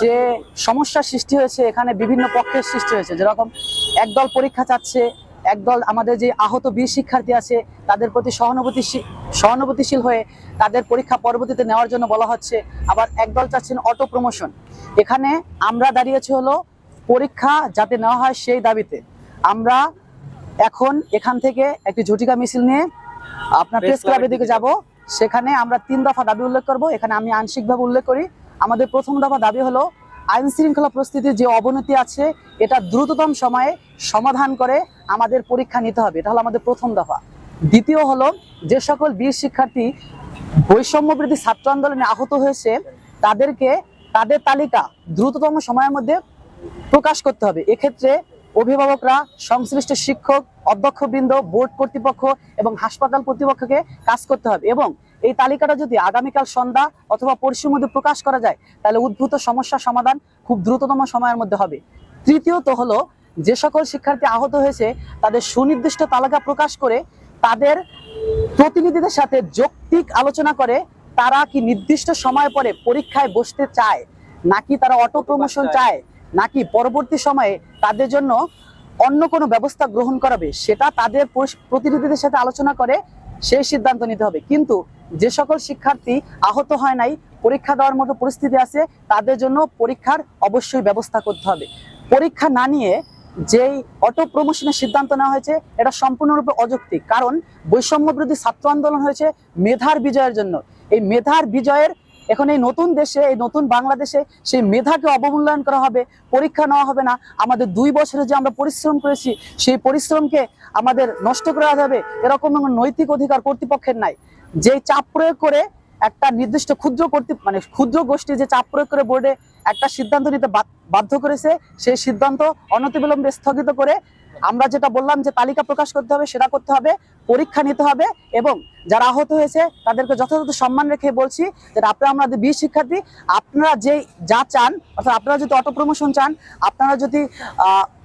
যে সমস্যার সৃষ্টি হয়েছে এখানে বিভিন্ন পক্ষের সৃষ্টি হয়েছে। যেরকম একদল পরীক্ষা চাচ্ছে একদল আমাদের যে আহত বীর শিক্ষার্থী আছে তাদের প্রতি সহানুভূতি সহানুভূতিশীল হয়ে তাদের পরীক্ষা পরবর্তীতে নেওয়ার জন্য বলা হচ্ছে। আবার একদল চাচ্ছেন অটো প্রমোশন এখানে আমরা দাঁড়িয়েছি হলো পরীক্ষা যাতে নেওয়া হয় সেই দাবিতে। আমরা এখন এখান থেকে একটি ঝটিকা মিছিল নিয়ে আপনার প্রেস ক্লাবের দিকে যাব। সেখানে আমরা তিন দফা দাবি উল্লেখ করব। এখানে আমি আংশিকভাবে উল্লেখ করি। আমাদের প্রথম দফা দাবি হলো আইন শৃঙ্খলা পরিস্থিতির যে অবনতি আছে, এটা দ্রুততম সময়ে সমাধান করে আমাদের পরীক্ষা নিতে হবে। এটা হলো আমাদের প্রথম দফা। দ্বিতীয় হলো, যে সকল বীর শিক্ষার্থী বৈষম্য বৃদ্ধি ছাত্র আন্দোলনে আহত হয়েছে, তাদেরকে তাদের তালিকা দ্রুততম সময়ের মধ্যে প্রকাশ করতে হবে। এক্ষেত্রে অভিভাবকরা, সংশ্লিষ্ট শিক্ষক, অধ্যক্ষবৃন্দ, বোর্ড কর্তৃপক্ষ এবং হাসপাতাল কর্তৃপক্ষকে কাজ করতে হবে এবং এই তালিকাটা যদি আগামীকাল সন্ধ্যা অথবা পরশুর মধ্যে প্রকাশ করা যায় তাহলে উদ্ভূত সমস্যার সমাধান খুব দ্রুততম সময়ের মধ্যে হবে। তৃতীয়ত হলো যে সকল শিক্ষার্থী আহত হয়েছে তাদের সুনির্দিষ্ট তালিকা প্রকাশ করে তাদের প্রতিনিধিদের সাথে যৌক্তিক আলোচনা করে তারা কি নির্দিষ্ট সময় পরে পরীক্ষায় বসতে চায় নাকি তারা অটো প্রমোশন চায় নাকি পরবর্তী সময়ে তাদের জন্য অন্য কোনো ব্যবস্থা গ্রহণ করাবে সেটা তাদের প্রতিনিধিদের সাথে আলোচনা করে সেই সিদ্ধান্ত নিতে হবে। কিন্তু যে সকল শিক্ষার্থী আহত হয় নাই, পরীক্ষা দেওয়ার মতো পরিস্থিতি আছে, তাদের জন্য পরীক্ষার অবশ্যই ব্যবস্থা করতে হবে। পরীক্ষা না নিয়ে যেই অটো প্রমোশনের সিদ্ধান্ত নেওয়া হয়েছে, এটা সম্পূর্ণরূপে অযৌক্তিক। কারণ বৈষম্য বিরোধী ছাত্র আন্দোলন হয়েছে মেধার বিজয়ের জন্য। এই মেধার বিজয়ের এখন এই নতুন দেশে, এই নতুন বাংলাদেশে সেই মেধাকে অবমূল্যায়ন করা হবে, পরীক্ষা নেওয়া হবে না। আমাদের দুই বছরে যে আমরা পরিশ্রম করেছি, সেই পরিশ্রমকে আমাদের নষ্ট করা যাবে এরকম নৈতিক অধিকার কর্তৃপক্ষের নাই। যে চাপ প্রয়োগ করে একটা নির্দিষ্ট ক্ষুদ্র কর্তৃ মানে ক্ষুদ্র গোষ্ঠী যে চাপ প্রয়োগ করে বোর্ডে একটা সিদ্ধান্ত নিতে বাধ্য করেছে, সেই সিদ্ধান্ত অনতিবিলম্বে স্থগিত করে আমরা যেটা বললাম যে তালিকা প্রকাশ করতে হবে, সেটা করতে হবে, পরীক্ষা নিতে হবে এবং যারা আহত হয়েছে তাদেরকে যথাযথ সম্মান রেখে বলছি যে আপনারা আমাদের বীর শিক্ষার্থী, আপনারা যে যা চান, অর্থাৎ আপনারা যদি অটো প্রমোশন চান, আপনারা যদি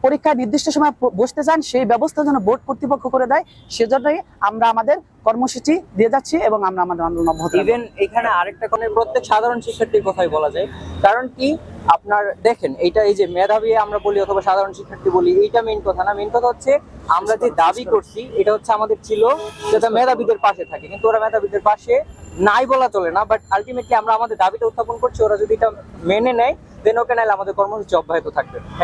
পরীক্ষায় নির্দিষ্ট সময় বসতে চান, সেই ব্যবস্থা যেন বোর্ড কর্তৃপক্ষ করে দেয়, সেজন্যই আমরা আমাদের কর্মসূচি দিয়ে যাচ্ছি এবং আমরা আমাদের আন্দোলন অব্যাহত ইভেন এখানে আরেকটা কোণে প্রত্যেক সাধারণ শিক্ষার্থীর কথাই বলা যায়। কারণ কি? আপনার দেখেন এটা এই যে মেধাবী আমরা বলি অথবা সাধারণ শিক্ষার্থী বলি, এইটা মেন কথা না। মেন কথা হচ্ছে, আমরা যে দাবি করছি, এটা হচ্ছে আমাদের ছিল যেটা মেধাবীদের পাশে থাকে। কিন্তু ওরা মেধাবীদের পাশে নাই বলা চলে না বাট আলটিমেটলি আমরা আমাদের দাবিটা উত্থাপন করছি, ওরা যদি এটা মেনে নেয় দেন ওকে নাইলে আমাদের কর্মসূচি অব্যাহত থাকবে।